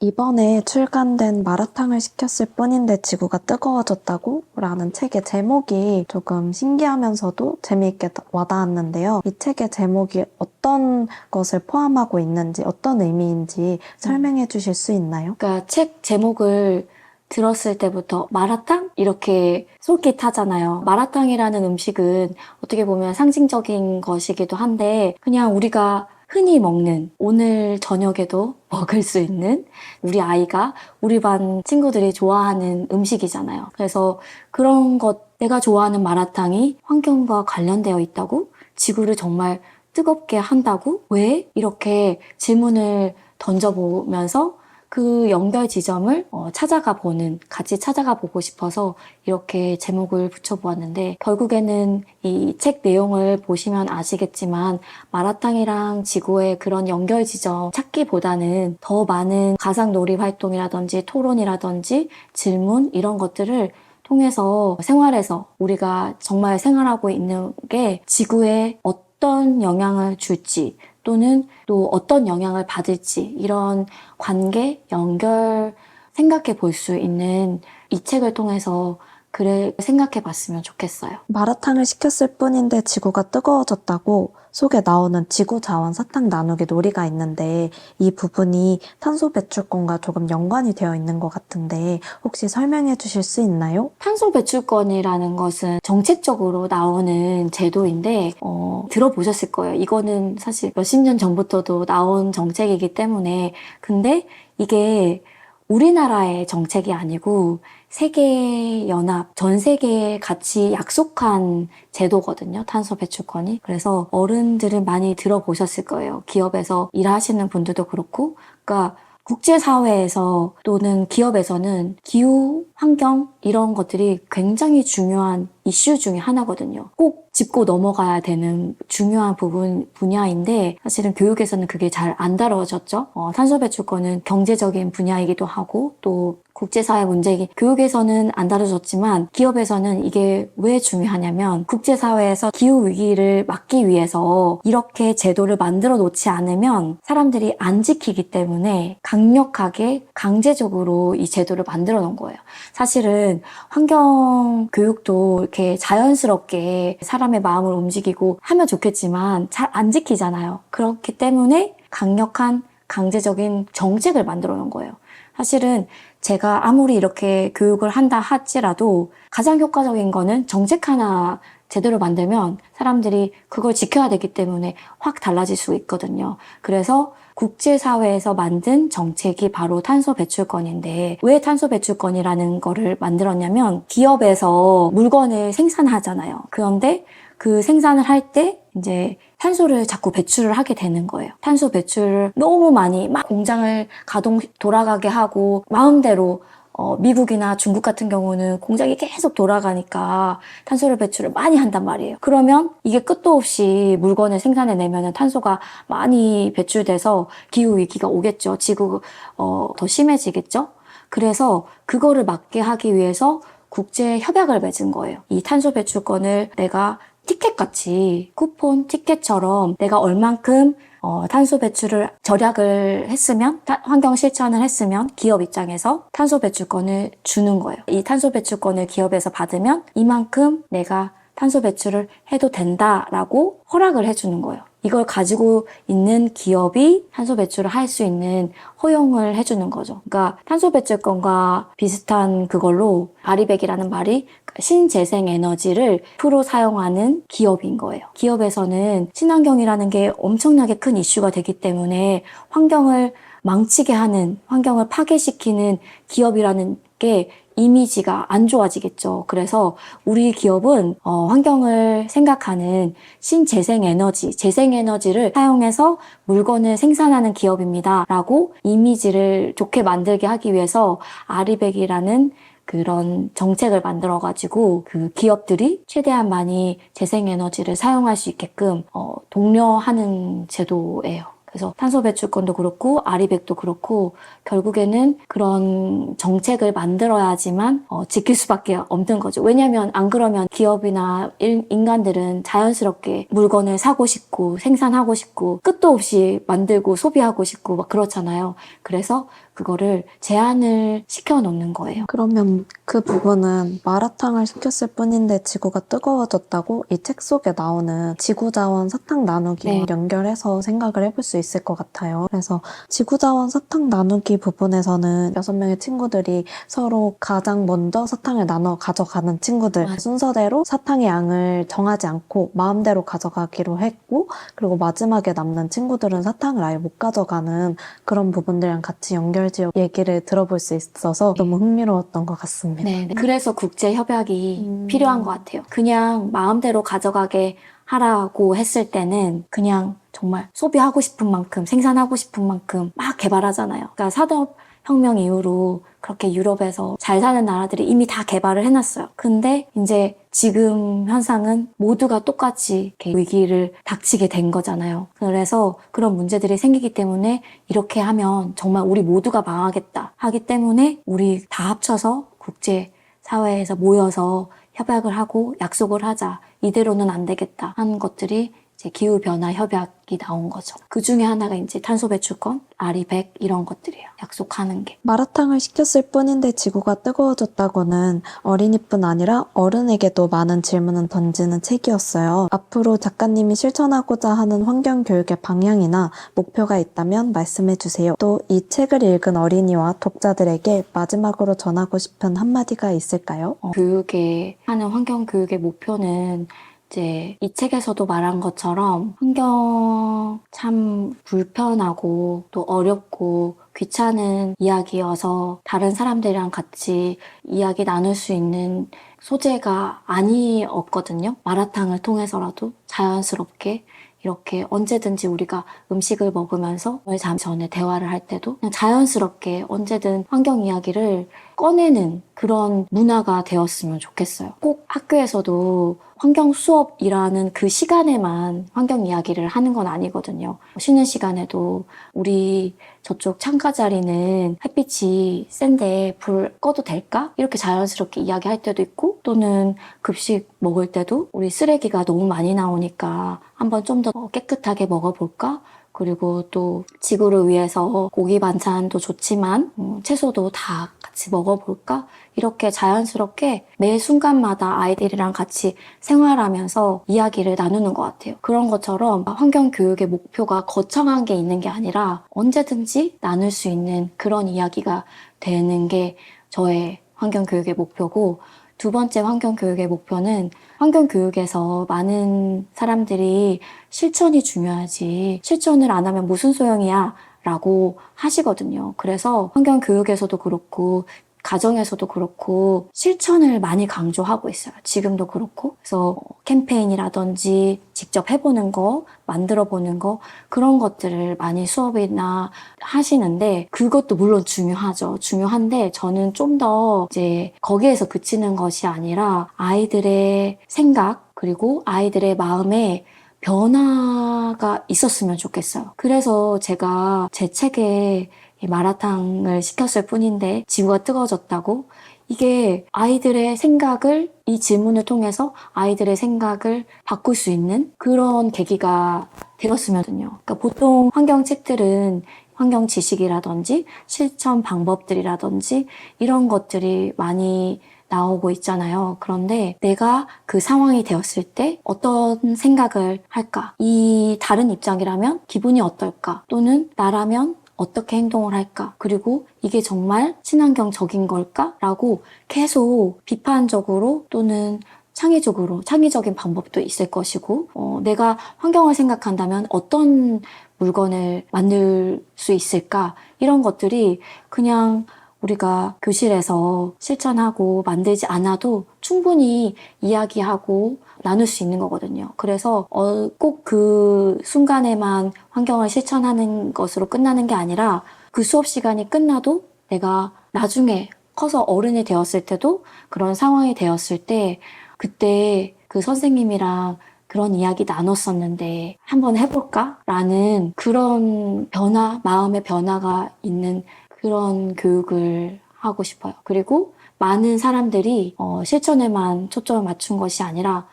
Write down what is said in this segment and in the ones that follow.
이번에 출간된 마라탕을 시켰을 뿐인데 지구가 뜨거워졌다고? 라는 책의 제목이 조금 신기하면서도 재미있게 와닿았는데요. 이 책의 제목이 어떤 것을 포함하고 있는지, 어떤 의미인지 설명해 주실 수 있나요? 그러니까 책 제목을 들었을 때부터 마라탕? 이렇게 솔깃하잖아요. 마라탕이라는 음식은 어떻게 보면 상징적인 것이기도 한데 그냥 우리가 흔히 먹는 오늘 저녁에도 먹을 수 있는 우리 아이가 우리 반 친구들이 좋아하는 음식이잖아요. 그래서 그런 것 내가 좋아하는 마라탕이 환경과 관련되어 있다고 지구를 정말 뜨겁게 한다고 왜 이렇게 질문을 던져보면서 그 연결 지점을 어, 찾아가 보는, 같이 찾아가 보고 싶어서 이렇게 제목을 붙여보았는데, 결국에는 이 책 내용을 보시면 아시겠지만, 마라탕이랑 지구의 그런 연결 지점 찾기보다는 더 많은 가상 놀이 활동이라든지 토론이라든지 질문, 이런 것들을 통해서 생활에서 우리가 정말 생활하고 있는 게 지구에 어떤 영향을 줄지, 또는 또 어떤 영향을 받을지 이런 관계, 연결 생각해 볼 수 있는 이 책을 통해서 그래 생각해 봤으면 좋겠어요. 마라탕을 시켰을 뿐인데 지구가 뜨거워졌다고 속에 나오는 지구 자원 사탕 나누기 놀이가 있는데 이 부분이 탄소 배출권과 조금 연관이 되어 있는 것 같은데 혹시 설명해 주실 수 있나요? 탄소 배출권이라는 것은 정책적으로 나오는 제도인데 어, 들어보셨을 거예요. 이거는 사실 몇십 년 전부터도 나온 정책이기 때문에 근데 이게 우리나라의 정책이 아니고 세계 연합 전 세계에 같이 약속한 제도거든요. 탄소 배출권이. 그래서 어른들은 많이 들어보셨을 거예요. 기업에서 일하시는 분들도 그렇고 그러니까 국제사회에서 또는 기업에서는 기후, 환경 이런 것들이 굉장히 중요한 이슈 중에 하나거든요. 꼭 짚고 넘어가야 되는 중요한 부분 분야인데 사실은 교육에서는 그게 잘 안 다뤄졌죠. 어, 탄소 배출권은 경제적인 분야이기도 하고 또 국제사회 문제이기 교육에서는 안 다뤄졌지만 기업에서는 이게 왜 중요하냐면 국제사회에서 기후 위기를 막기 위해서 이렇게 제도를 만들어 놓지 않으면 사람들이 안 지키기 때문에 강력하게 강제적으로 이 제도를 만들어 놓은 거예요. 사실은 환경 교육도 이렇게 자연스럽게 사람의 마음을 움직이고 하면 좋겠지만 잘 안 지키잖아요. 그렇기 때문에 강력한 강제적인 정책을 만들어 놓은 거예요. 사실은 제가 아무리 이렇게 교육을 한다 할지라도 가장 효과적인 거는 정책 하나 제대로 만들면 사람들이 그걸 지켜야 되기 때문에 확 달라질 수 있거든요. 그래서 국제사회에서 만든 정책이 바로 탄소 배출권인데 왜 탄소 배출권이라는 거를 만들었냐면 기업에서 물건을 생산하잖아요. 그런데 그 생산을 할 때 이제 탄소를 자꾸 배출을 하게 되는 거예요. 탄소 배출을 너무 많이 막 공장을 가동 돌아가게 하고 마음대로 어, 미국이나 중국 같은 경우는 공장이 계속 돌아가니까 탄소를 배출을 많이 한단 말이에요. 그러면 이게 끝도 없이 물건을 생산해내면 탄소가 많이 배출돼서 기후위기가 오겠죠. 지구, 어, 더 심해지겠죠. 그래서 그거를 막게 하기 위해서 국제 협약을 맺은 거예요. 이 탄소 배출권을 내가 티켓같이 쿠폰 티켓처럼 내가 얼만큼 어, 탄소 배출을 절약을 했으면 타- 환경 실천을 했으면 기업 입장에서 탄소 배출권을 주는 거예요. 이 탄소 배출권을 기업에서 받으면 이만큼 내가 탄소 배출을 해도 된다라고 허락을 해주는 거예요. 이걸 가지고 있는 기업이 탄소 배출을 할 수 있는 허용을 해주는 거죠. 그러니까 탄소 배출권과 비슷한 그걸로 아리백이라는 말이 신재생 에너지를 프로 사용하는 기업인 거예요. 기업에서는 친환경이라는 게 엄청나게 큰 이슈가 되기 때문에 환경을 망치게 하는, 환경을 파괴시키는 기업이라는 게 이미지가 안 좋아지겠죠. 그래서 우리 기업은 어, 환경을 생각하는 신재생 에너지, 재생 에너지를 사용해서 물건을 생산하는 기업입니다. 라고 이미지를 좋게 만들게 하기 위해서 아리백이라는 그런 정책을 만들어가지고 그 기업들이 최대한 많이 재생에너지를 사용할 수 있게끔 어, 독려하는 제도예요. 그래서 탄소 배출권도 그렇고 아리백도 그렇고 결국에는 그런 정책을 만들어야지만 어, 지킬 수밖에 없는 거죠. 왜냐하면 안 그러면 기업이나 일- 인간들은 자연스럽게 물건을 사고 싶고 생산하고 싶고 끝도 없이 만들고 소비하고 싶고 막 그렇잖아요. 그래서 그거를 제한을 시켜 놓는 거예요. 그러면 그 부분은 마라탕을 시켰을 뿐인데 지구가 뜨거워졌다고 이 책 속에 나오는 지구자원 사탕 나누기랑 네. 연결해서 생각을 해볼 수 있을 것 같아요. 그래서 지구자원 사탕 나누기 부분에서는 여섯 명의 친구들이 서로 가장 먼저 사탕을 나눠 가져가는 친구들 맞아요. 순서대로 사탕의 양을 정하지 않고 마음대로 가져가기로 했고 그리고 마지막에 남는 친구들은 사탕을 아예 못 가져가는 그런 부분들이랑 같이 연결 지어 얘기를 들어볼 수 있어서 너무 흥미로웠던 것 같습니다. 네, 그래서 국제 협약이 음. 필요한 것 같아요. 그냥 마음대로 가져가게 하라고 했을 때는 그냥 정말 소비하고 싶은 만큼 생산하고 싶은 만큼 막 개발하잖아요. 그러니까 산업 혁명 이후로 그렇게 유럽에서 잘 사는 나라들이 이미 다 개발을 해놨어요. 근데 이제 지금 현상은 모두가 똑같이 위기를 닥치게 된 거잖아요. 그래서 그런 문제들이 생기기 때문에 이렇게 하면 정말 우리 모두가 망하겠다 하기 때문에 우리 다 합쳐서 국제 사회에서 모여서 협약을 하고 약속을 하자. 이대로는 안 되겠다. 하는 것들이 이제 기후 변화 협약이 나온 거죠. 그 중에 하나가 이제 탄소 배출권, 아리백 이런 것들이에요. 약속하는 게. 마라탕을 시켰을 뿐인데 지구가 뜨거워졌다고는 어린이뿐 아니라 어른에게도 많은 질문을 던지는 책이었어요. 앞으로 작가님이 실천하고자 하는 환경 교육의 방향이나 목표가 있다면 말씀해 주세요. 또 이 책을 읽은 어린이와 독자들에게 마지막으로 전하고 싶은 한마디가 있을까요? 어, 교육에 하는 환경 교육의 목표는 이제 이 책에서도 말한 것처럼 환경 참 불편하고 또 어렵고 귀찮은 이야기여서 다른 사람들이랑 같이 이야기 나눌 수 있는 소재가 아니었거든요. 마라탕을 통해서라도 자연스럽게 이렇게 언제든지 우리가 음식을 먹으면서 잠 전에 대화를 할 때도 그냥 자연스럽게 언제든 환경 이야기를 꺼내는 그런 문화가 되었으면 좋겠어요. 꼭 학교에서도 환경 수업이라는 그 시간에만 환경 이야기를 하는 건 아니거든요. 쉬는 시간에도 우리 저쪽 창가 자리는 햇빛이 센데 불 꺼도 될까? 이렇게 자연스럽게 이야기할 때도 있고 또는 급식 먹을 때도 우리 쓰레기가 너무 많이 나오니까 한번 좀 더 깨끗하게 먹어볼까? 그리고 또 지구를 위해서 고기 반찬도 좋지만 음, 채소도 다 같이 먹어볼까? 이렇게 자연스럽게 매 순간마다 아이들이랑 같이 생활하면서 이야기를 나누는 것 같아요. 그런 것처럼 환경 교육의 목표가 거창한 게 있는 게 아니라 언제든지 나눌 수 있는 그런 이야기가 되는 게 저의 환경 교육의 목표고 두 번째 환경 교육의 목표는 환경 교육에서 많은 사람들이 실천이 중요하지 실천을 안 하면 무슨 소용이야 라고 하시거든요. 그래서 환경 교육에서도 그렇고 가정에서도 그렇고 실천을 많이 강조하고 있어요. 지금도 그렇고. 그래서 캠페인이라든지 직접 해보는 거, 만들어 보는 거, 그런 것들을 많이 수업이나 하시는데 그것도 물론 중요하죠. 중요한데 저는 좀 더 이제 거기에서 그치는 것이 아니라 아이들의 생각, 그리고 아이들의 마음에 변화가 있었으면 좋겠어요. 그래서 제가 제 책에 이 마라탕을 시켰을 뿐인데 지구가 뜨거워졌다고 이게 아이들의 생각을 이 질문을 통해서 아이들의 생각을 바꿀 수 있는 그런 계기가 되었으면요. 그러니까 보통 환경 책들은 환경 지식이라든지 실천 방법들이라든지 이런 것들이 많이 나오고 있잖아요. 그런데 내가 그 상황이 되었을 때 어떤 생각을 할까? 이 다른 입장이라면 기분이 어떨까? 또는 나라면 어떻게 행동을 할까? 그리고 이게 정말 친환경적인 걸까? 라고 계속 비판적으로 또는 창의적으로, 창의적인 방법도 있을 것이고, 어, 내가 환경을 생각한다면 어떤 물건을 만들 수 있을까? 이런 것들이 그냥 우리가 교실에서 실천하고 만들지 않아도 충분히 이야기하고 나눌 수 있는 거거든요. 그래서 어, 꼭 그 순간에만 환경을 실천하는 것으로 끝나는 게 아니라 그 수업 시간이 끝나도 내가 나중에 커서 어른이 되었을 때도 그런 상황이 되었을 때 그때 그 선생님이랑 그런 이야기 나눴었는데 한번 해볼까? 라는 그런 변화, 마음의 변화가 있는 그런 교육을 하고 싶어요. 그리고 많은 사람들이 어, 실천에만 초점을 맞춘 것이 아니라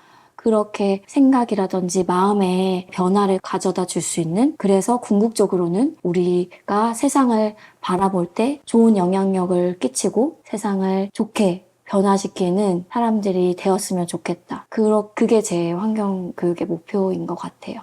그 그렇게 생각이라든지 마음의 변화를 가져다 줄 수 있는 그래서 궁극적으로는 우리가 세상을 바라볼 때 좋은 영향력을 끼치고 세상을 좋게 변화시키는 사람들이 되었으면 좋겠다. 그러, 그게 제 환경 교육의 목표인 것 같아요.